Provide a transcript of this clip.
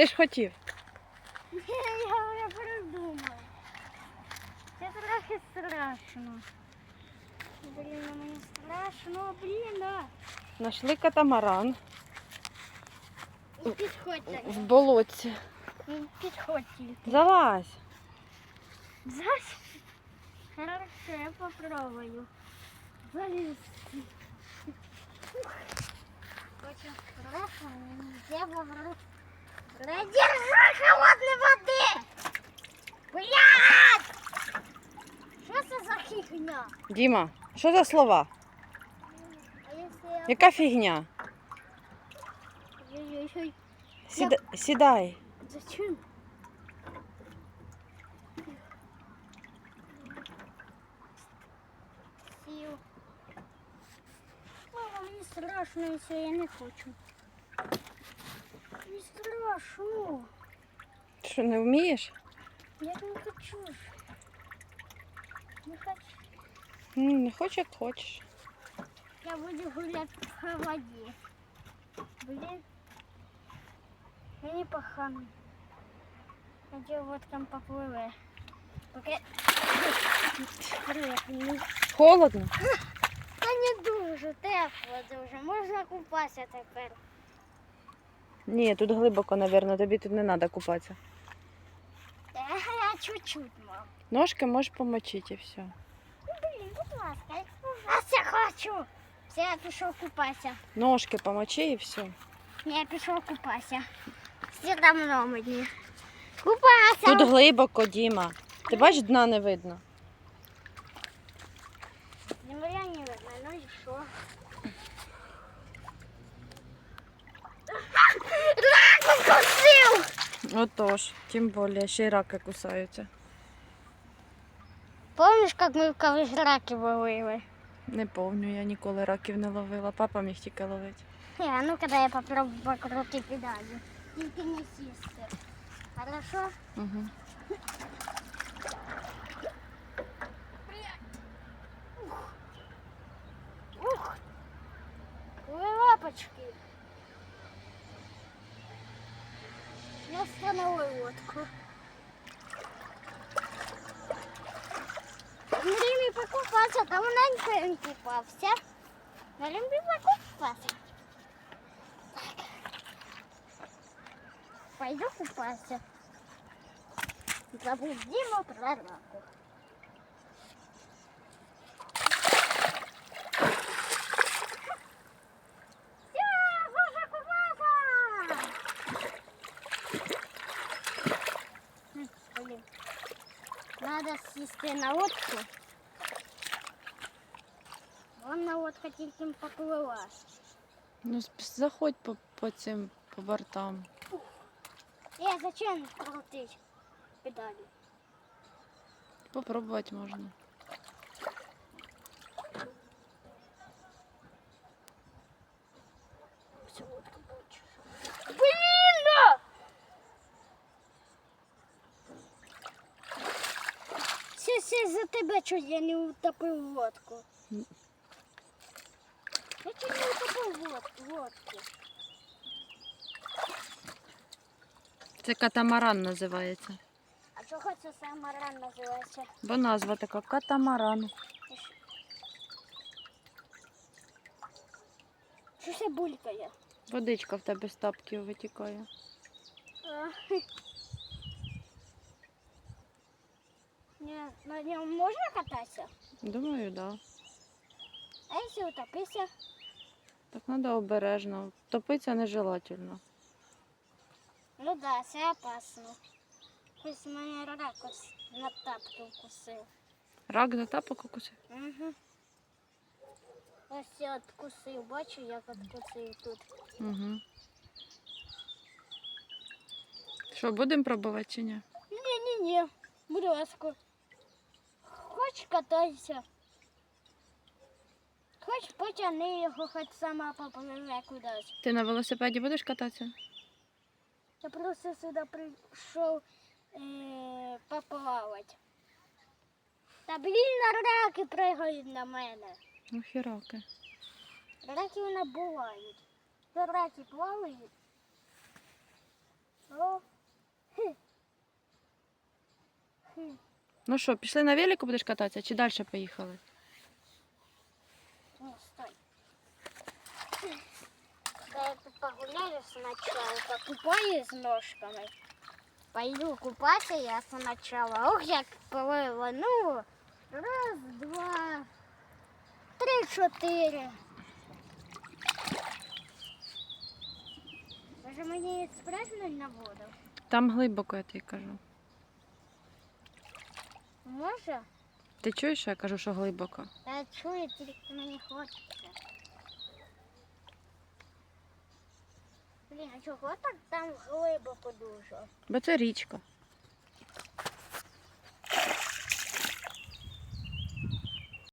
Ти ж хотів. Я вже придумав. Це трохи страшно. Блін, ну мені страшно, блін, да. Нашли катамаран Ну, Підходьте. в болотці. Ну, Підходьте. Залазь. Зась. Хорошо, я попробую. Залезти. Очень страшно, нельзя вовру. Держи холодной воды! Блядь! Что это за фигня? Діма, що за слова? А если я... Яка фігня? Ой-ой-ой. Сіда... Сідай. Зачем? Сів. Мама, мені страшно, і все, я не хочу. Мені страшно. Що, не вмієш? Я не хочу. ж. Не хочу. М, Не хочеш, як хочеш. Я буду гулять по воді. Блін. Мені погано. Надію, вот там попливе. Поки... Привіт, мені Холодно? Та не дуже тепло дуже. Можна купатися тепер. Ні, тут глибоко, мабуть, тобі тут не треба купатися. Чуть-чуть, мам. Ножки можеш помочити і все. Ну, блін, будь ласка, я хочу. Все, я пішов купатися. Ножки помочи і все. Ні, я пішов купатися. Всі давно мені. Купатися. Тут глибоко, Діма. Ти бачиш, дна не видно. Земля не видно, ну і що? Рак укусив! Отож, тим більше, ще й раки кусаються. Помниш, як ми колись раки ловили? Не помню, я ніколи раків не ловила. Папа міг тільки ловити. Не, а ну когда я попробую покрутить педали. Только не систы. Хорошо? Угу. Ух! Ой, лапочки. Я установила лодку. На Риме там на не купался. Типа, на Риме покупался. Пойду купаться. Забудь Диму про раку. Надо сісти на лодку. Вон на лодка тільки поплила. Ну, сп- заходь по, по цим по бортам. Е, зачем крутить педалі? Попробувати можна. За тебе чуть я не утопив лодку. М. Я чуть не утопив лодку. Це катамаран називається. А чого це саме ран називається? Бо назва така катамаран. Що це булькає? Водичка в тебе з тапків витікає. А. Ні, на ньому можна кататися? Думаю, да. А якщо утопися? Так треба обережно. Топитися нежелательно. Ну да, це опасно. Ось мене рак на тапки вкусив. Рак за тапок укусив? Угу. Ось я откусив, бачу, як откусив тут. Угу. Що, будемо пробувати чи ні? Ні-ні-ні, будь ласка. Хочеш катайся. Хоч потягни його, хоч сама попливе кудись. Ти на велосипеді будеш кататися? Я просто сюди прийшов е, поплавати. Та блін на раки пригають на мене. Ну раки. Раки вона бувають. Раки плавають. О. Хм. Хм. Ну що, пішли на велику будеш кататися чи далі поїхали? Не, стой. Да это погуляю сначала, покупаю с ножками. Пойду купаться я сначала. Ох, як плила. Ну, раз, два, три, чотири. Може мені спрыгнуть на воду? Там глибоко, я тобі кажу. Може? Ти чуєш, що я кажу, що глибоко? Я чую, тільки мені хочеться. Блін, а чого так там глибоко дуже? Бо це річка.